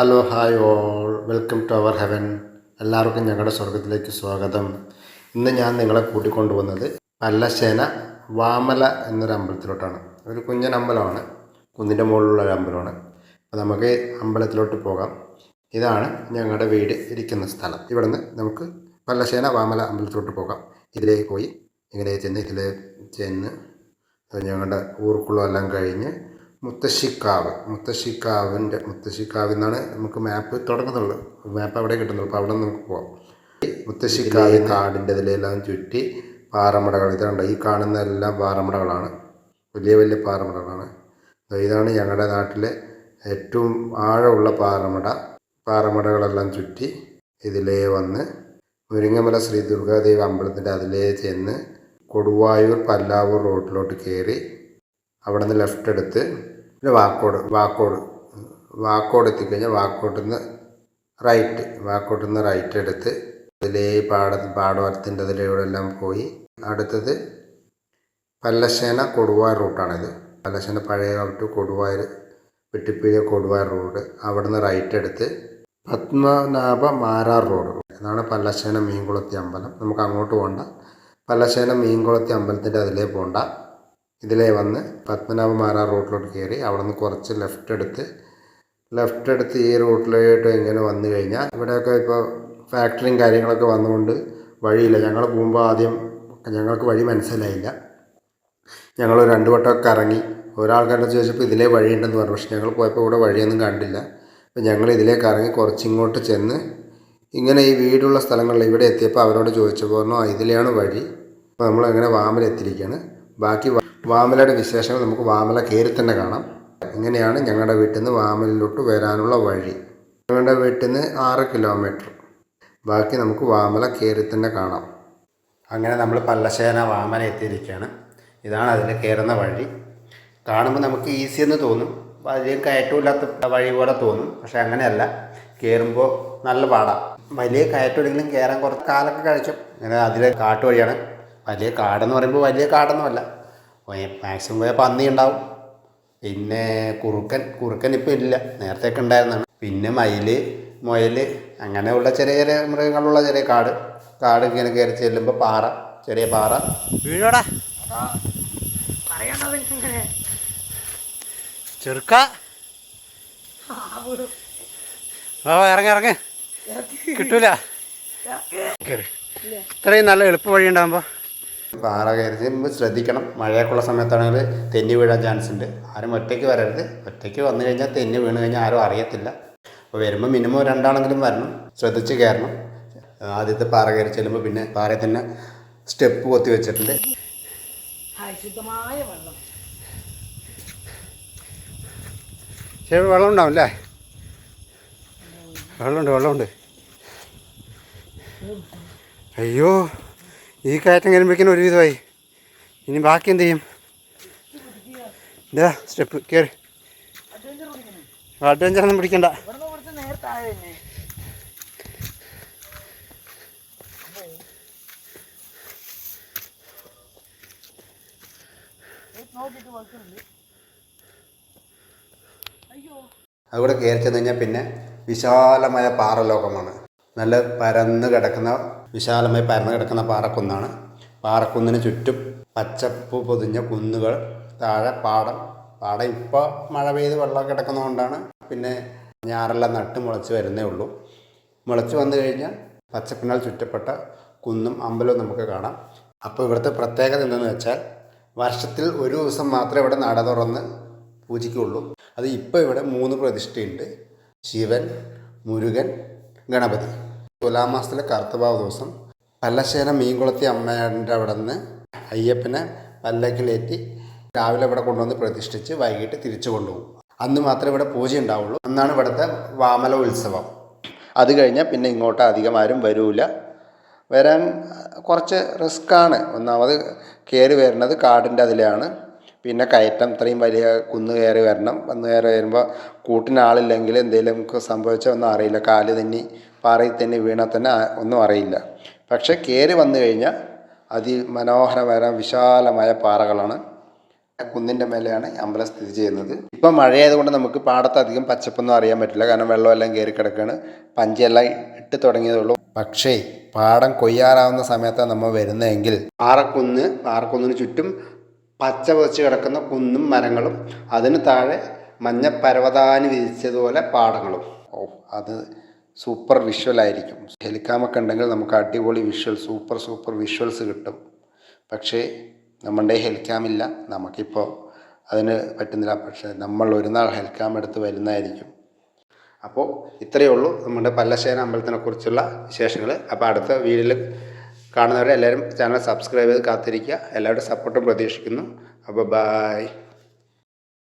Hello hi all welcome to our heaven എല്ലാവർക്കും ഞങ്ങളുടെ സ്വർഗത്തിലേക്ക് സ്വാഗതം. ഇന്ന് ഞാൻ നിങ്ങളെ കൂട്ടിക്കൊണ്ടുവന്നത് പല്ലശേന വാമല എന്നൊരു അമ്പലത്തിലോട്ടാണ്. ഒരു കുഞ്ഞൻ അമ്പലമാണ്. കുന്നിന്റെ മുകളിലുള്ള ഒരു അമ്പലമാണ്. അപ്പോൾ നമുക്ക് അമ്പലത്തിലോട്ട് പോകാം. ഇതാണ് ഞങ്ങളുടെ വീട് ഇരിക്കുന്ന സ്ഥലം. ഇവിടുന്ന് നമുക്ക് പല്ലശേന വാമല അമ്പലത്തിലോട്ട് പോകാം. ഇതിലേക്ക് പോയി ഇങ്ങനെ ചെന്ന് ഇതിൽ ചെന്ന് ഞങ്ങളുടെ ഊർക്കുളം എല്ലാം കഴിഞ്ഞ് മുത്തശ്ശിക്കാവ്. മുത്തശ്ശിക്കാവിന്റെ മുത്തശ്ശിക്കാവിൽ നിന്നാണ് നമുക്ക് മാപ്പ് തുടങ്ങുന്നുള്ളൂ. മാപ്പ് അവിടെ കിട്ടുന്നുള്ളൂ. അപ്പോൾ അവിടെ നിന്ന് നമുക്ക് പോകാം മുത്തശ്ശിക്കാവ് കാടിന്റെ ഇതിലെല്ലാം ചുറ്റി പാറമടകൾ. ഇതുണ്ട് ഈ കാണുന്ന എല്ലാം പാറമടകളാണ്. വലിയ വലിയ പാറമടകളാണ്. ഇതാണ് ഞങ്ങളുടെ നാട്ടിലെ ഏറ്റവും ആഴമുള്ള പാറമട. പാറമടകളെല്ലാം ചുറ്റി ഇതിലേ വന്ന് മുരിങ്ങമല ശ്രീ ദുർഗാദേവി അമ്പലത്തിന്റെ അതിലേ ചെന്ന് കൊടുവായൂർ പല്ലാവൂർ റോഡിലോട്ട് കയറി അവിടെ നിന്ന് ലെഫ്റ്റ് എടുത്ത് പിന്നെ വാക്കോട് വാക്കോട് വാക്കോട് എത്തിക്കഴിഞ്ഞാൽ വാക്കോട്ടിൽ നിന്ന് റൈറ്റ് വാക്കോട്ടിൽ നിന്ന് റൈറ്റ് എടുത്ത് അതിലേ പാട പാടവരത്തിന്റെ അതിലൂടെ എല്ലാം പോയി അടുത്തത് പല്ലശ്ശേന കൊടുവായ റൂട്ടാണിത്. പല്ലശ്ശേന പഴയ ടു കൊടുവായൂർ വെട്ടിപ്പിഴ കൊടുവായൂർ റോഡ് അവിടെ നിന്ന് റൈറ്റ് എടുത്ത് പത്മനാഭ മാരാർ റോഡ്. ഇതാണ് പല്ലശ്ശേന മീൻകുളത്തി അമ്പലം. നമുക്ക് അങ്ങോട്ട് പോകണ്ട പല്ലശ്ശേന മീൻകുളത്തി അമ്പലത്തിന്റെ അതിലേ പോകണ്ട ഇതിലേ വന്ന് പത്മനാഭമാര റോട്ടിലോട്ട് കയറി അവിടെ നിന്ന് കുറച്ച് ലെഫ്റ്റ് എടുത്ത് ലെഫ്റ്റ് എടുത്ത് ഈ റൂട്ടിലോട്ട് ഇങ്ങനെ വന്നു കഴിഞ്ഞാൽ ഇവിടെയൊക്കെ ഇപ്പോൾ ഫാക്ടറിയും കാര്യങ്ങളൊക്കെ വന്നുകൊണ്ട് വഴിയില്ല. ഞങ്ങൾ പോകുമ്പോൾ ആദ്യം ഞങ്ങൾക്ക് വഴി മനസ്സിലായില്ല. ഞങ്ങൾ രണ്ട് വട്ടമൊക്കെ ഇറങ്ങി ഒരാൾക്കാരുടെ ചോദിച്ചപ്പോൾ ഇതിലേ വഴിയുണ്ടെന്ന് പറഞ്ഞു. പക്ഷെ ഞങ്ങൾ പോയപ്പോൾ ഇവിടെ വഴിയൊന്നും കണ്ടില്ല. അപ്പോൾ ഞങ്ങൾ ഇതിലേക്ക് ഇറങ്ങി കുറച്ചിങ്ങോട്ട് ചെന്ന് ഇങ്ങനെ ഈ വീടുള്ള സ്ഥലങ്ങളിൽ ഇവിടെ എത്തിയപ്പോൾ അവരോട് ചോദിച്ചപ്പോൾ പറഞ്ഞു "ആ, ഇതിലെയാണ് വഴി. അപ്പോൾ നമ്മൾ അങ്ങനെ വാമല എത്തിയിരിക്കുകയാണ് ബാക്കി വാമലയുടെ വിശേഷങ്ങൾ നമുക്ക് വാമല കയറി തന്നെ കാണാം. ഇങ്ങനെയാണ് ഞങ്ങളുടെ വീട്ടിൽ നിന്ന് വാമലിലോട്ട് വരാനുള്ള വഴി. ഞങ്ങളുടെ വീട്ടിൽ നിന്ന് ആറ് കിലോമീറ്റർ ബാക്കി നമുക്ക് വാമല കയറി തന്നെ കാണാം. അങ്ങനെ നമ്മൾ പല്ലശേന വാമല എത്തിയിരിക്കുകയാണ്. ഇതാണ് അതിൽ കയറുന്ന വഴി. കാണുമ്പോൾ നമുക്ക് ഈസി എന്ന് തോന്നും. വലിയ കയറ്റമില്ലാത്ത വഴി പോലെ തോന്നും. പക്ഷെ അങ്ങനെയല്ല. കയറുമ്പോൾ നല്ല പാടാണ് വലിയ കയറ്റമില്ലെങ്കിലും കയറാൻ കുറച്ച് കാലൊക്കെ കഴിച്ചു. അങ്ങനെ അതിലെ കാട്ടുവഴിയാണ് വലിയ കാടെന്ന് പറയുമ്പോൾ വലിയ കാടൊന്നുമല്ല. മാക്സിമം പോയാൽ പന്നി ഉണ്ടാവും പിന്നെ കുറുക്കൻ കുറുക്കൻ ഇപ്പം ഇല്ല. നേരത്തെയൊക്കെ ഉണ്ടായിരുന്നാണ്. പിന്നെ മയിൽ മുയൽ അങ്ങനെയുള്ള ചെറിയ ചെറിയ മൃഗങ്ങളുള്ള ചെറിയ കാട് കാട് ഇങ്ങനെ കയറി ചെല്ലുമ്പോൾ പാറ ചെറിയ പാറ. വീഴോടാ. ചെറുക്ക. ഇറങ്ങി ഇറങ്ങി. കിട്ടൂല. കേറ്. ഇത്രയും നല്ല എളുപ്പ വഴി ഉണ്ടാകുമ്പോൾ പാറ കയറി ശ്രദ്ധിക്കണം. മഴയൊക്കെയുള്ള സമയത്താണെങ്കിൽ തെന്നി വീഴാൻ ചാൻസ് ഉണ്ട്. ആരും ഒറ്റയ്ക്ക് വരരുത്. ഒറ്റയ്ക്ക് വന്നു കഴിഞ്ഞാൽ തെന്നി വീണ് കഴിഞ്ഞാൽ ആരും അറിയത്തില്ല. അപ്പോൾ വരുമ്പോൾ മിനിമം രണ്ടാണെങ്കിലും വരണം. ശ്രദ്ധിച്ച് കയറണം. ആദ്യത്തെ പാറ കയറി ചെല്ലുമ്പോൾ പിന്നെ പാറയിൽ തന്നെ സ്റ്റെപ്പ് കൊത്തി വെച്ചിട്ടുണ്ട്. ശുദ്ധമായ വെള്ളം. ശരി വെള്ളം ഉണ്ടാവും അല്ലേ വെള്ളമുണ്ട് വെള്ളമുണ്ട്. അയ്യോ ഈ കയറ്റം കഴിയുമ്പോഴേക്കും ഒരു വിധമായി ഇനി ബാക്കി എന്ത് ചെയ്യും? ഇതാ സ്റ്റെപ്പ് കയറി അഡ്വഞ്ചർ ഒന്നും പിടിക്കണ്ട. അവിടെ കയറി ചെന്ന് കഴിഞ്ഞാൽ പിന്നെ വിശാലമായ പാറലോകമാണ്. നല്ല പരന്ന് കിടക്കുന്ന വിശാലമായി പരന്ന് കിടക്കുന്ന പാറക്കുന്നാണ്. പാറക്കുന്നിന് ചുറ്റും പച്ചപ്പ് പൊതിഞ്ഞ കുന്നുകൾ താഴെ പാടം. പാടം ഇപ്പോൾ മഴ പെയ്ത് വെള്ളം കിടക്കുന്നതുകൊണ്ടാണ് പിന്നെ ഞാറെല്ലാം നട്ട് മുളച്ച് വരുന്നേ ഉള്ളൂ. മുളച്ച് വന്നു കഴിഞ്ഞാൽ പച്ചപ്പിനാൽ ചുറ്റപ്പെട്ട കുന്നും അമ്പലവും നമുക്ക് കാണാം. അപ്പോൾ ഇവിടുത്തെ പ്രത്യേകത എന്തെന്ന് വെച്ചാൽ വർഷത്തിൽ ഒരു ദിവസം മാത്രമേ ഇവിടെ നട തുറന്ന് പൂജിക്കുള്ളൂ അത് ഇപ്പോൾ ഇവിടെ മൂന്ന് പ്രതിഷ്ഠയുണ്ട്. ശിവൻ മുരുകൻ ഗണപതി. തുലാമാസത്തിലെ കർത്തഭാവ ദിവസം പല്ലശ്ശേരം മീൻകുളത്തി അമ്മയുടെ അവിടെ നിന്ന് അയ്യപ്പനെ പല്ലക്കിലേറ്റി രാവിലെ ഇവിടെ കൊണ്ടുവന്ന് പ്രതിഷ്ഠിച്ച് വൈകിട്ട് തിരിച്ചു കൊണ്ടുപോകും. അന്ന് മാത്രമേ ഇവിടെ പൂജ ഉണ്ടാവുള്ളൂ. അന്നാണ് ഇവിടുത്തെ വാമല ഉത്സവം. അത് കഴിഞ്ഞാൽ പിന്നെ ഇങ്ങോട്ട് അധികം ആരും വരൂല. വരാൻ കുറച്ച് റിസ്ക്കാണ് ഒന്നാമത് കയറി വരുന്നത് കാടിന്റെ അതിലാണ്. പിന്നെ കയറ്റം ഇത്രയും വലിയ കുന്ന് കയറി വരണം. വന്ന് കയറി വരുമ്പോൾ കൂട്ടിന് ആളില്ലെങ്കിൽ എന്തെങ്കിലും സംഭവിച്ചാൽ ഒന്നും അറിയില്ല. കാൽ തന്നെ പാറയിൽ തന്നെ വീണാൽ തന്നെ ഒന്നും അറിയില്ല. പക്ഷേ കയറി വന്നു കഴിഞ്ഞാൽ അതിമനോഹരമായ വിശാലമായ പാറകളാണ്. കുന്നിന്റെ മേലെയാണ് അമ്പലം സ്ഥിതി ചെയ്യുന്നത്. ഇപ്പം മഴയായതുകൊണ്ട് നമുക്ക് പാടത്ത് അധികം പച്ചപ്പൊന്നും അറിയാൻ പറ്റില്ല. കാരണം വെള്ളമെല്ലാം കയറി കിടക്കുകയാണ് പഞ്ചെല്ലാം ഇട്ട് തുടങ്ങിയതുള്ളൂ പക്ഷേ പാടം കൊയ്യാറാവുന്ന സമയത്താണ് നമ്മൾ വരുന്നതെങ്കിൽ പാറക്കുന്ന് പാറക്കുന്നിന് ചുറ്റും പച്ച പതിച്ച് കിടക്കുന്ന കുന്നും മരങ്ങളും അതിന് താഴെ മഞ്ഞ പരവതാനി വിരിച്ചതുപോലെ പാടങ്ങളും. ഓ അത് സൂപ്പർ വിഷ്വലായിരിക്കും ഹെലിക്കാമൊക്കെ ഉണ്ടെങ്കിൽ നമുക്ക് അടിപൊളി വിഷ്വൽ സൂപ്പർ സൂപ്പർ വിഷ്വൽസ് കിട്ടും. പക്ഷേ നമ്മുടെ ഹെൽക്കാമില്ല നമുക്കിപ്പോൾ അതിന് പറ്റുന്നില്ല. പക്ഷേ നമ്മൾ ഒരു നാൾ ഹെൽക്കാം എടുത്ത് വരുന്നതായിരിക്കും. അപ്പോൾ ഇത്രയേ ഉള്ളൂ. നമ്മുടെ പല്ലശ്ശേന അമ്പലത്തിനെ കുറിച്ചുള്ള വിശേഷങ്ങൾ അപ്പോൾ അടുത്ത വീഡിയോയിൽ കാണുന്നവരെ എല്ലാവരും ചാനൽ സബ്സ്ക്രൈബ് ചെയ്ത് കാത്തിരിക്കുക. എല്ലാവരുടെ സപ്പോർട്ടും പ്രതീക്ഷിക്കുന്നു. അപ്പോൾ ബായ്